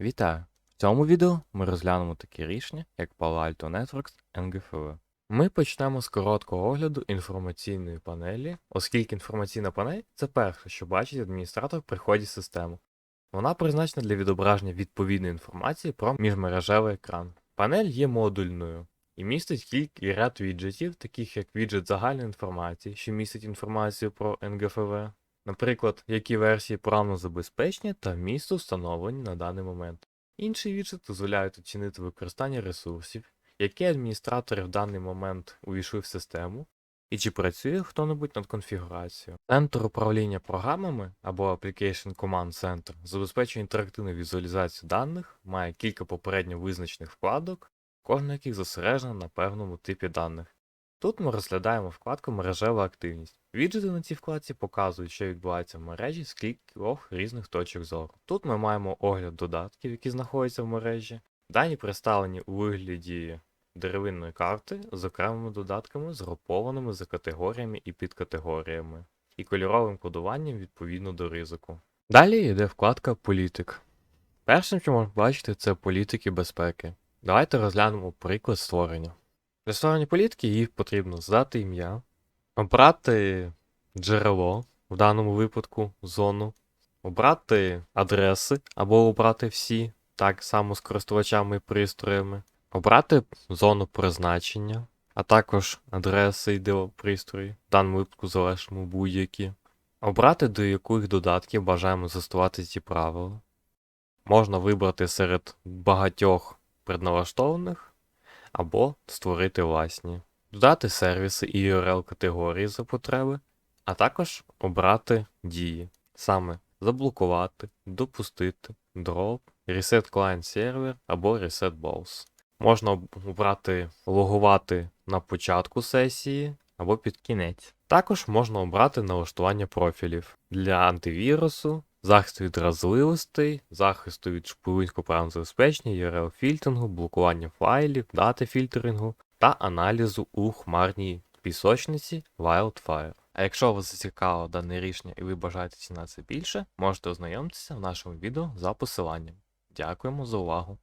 Вітаю! В цьому відео ми розглянемо такі рішення, як Palo Alto Networks NGFW. Ми почнемо з короткого огляду інформаційної панелі, оскільки інформаційна панель це перше, що бачить адміністратор при вході в систему. Вона призначена для відображення відповідної інформації про міжмережевий екран. Панель є модульною і містить кілька ряд віджитів, таких як віджит загальної інформації, що містить інформацію про НГФВ, наприклад, які версії програмно забезпечення та місто встановлені на даний момент. Інші віджит дозволяють оцінити використання ресурсів, які адміністратори в даний момент увійшли в систему, і чи працює хто-небудь над конфігурацією. Центр управління програмами або Application Command Center забезпечує інтерактивну візуалізацію даних, має кілька попередньо визначених вкладок, кожна яких зосереджена на певному типі даних. Тут ми розглядаємо вкладку Мережева активність. Віджити на цій вкладці показують, що відбувається в мережі з кількох різних точок зору. Тут ми маємо огляд додатків, які знаходяться в мережі. Дані представлені у вигляді деревинної карти з окремими додатками, згрупованими за категоріями і підкатегоріями, і кольоровим кодуванням відповідно до ризику. Далі йде вкладка Політик. Першим, що можна бачити, це політики безпеки. Давайте розглянемо приклад створення. Для створення політики їй потрібно здати ім'я, обрати джерело, в даному випадку зону, обрати адреси або обрати всі, так само з користувачами і пристроями, обрати зону призначення, а також адреси і пристрої, в даному випадку залишимо будь-які. Обрати, до яких додатків бажаємо застосувати ці правила. Можна вибрати серед багатьох предналаштованих або створити власні, додати сервіси і URL категорії за потреби, а також обрати дії, саме заблокувати, допустити, drop, reset client server або reset boss. Можна обрати логувати на початку сесії або під кінець. Також можна обрати налаштування профілів для антивірусу, захисту від вразливостей, захисту від шпилинського програмного забезпечення, URL фільтрингу, блокування файлів, дати фільтрингу та аналізу у хмарній пісочниці Wildfire. А якщо вас зацікавило дане рішення і ви бажаєте дізнатися більше, можете ознайомитися в нашому відео за посиланням. Дякуємо за увагу!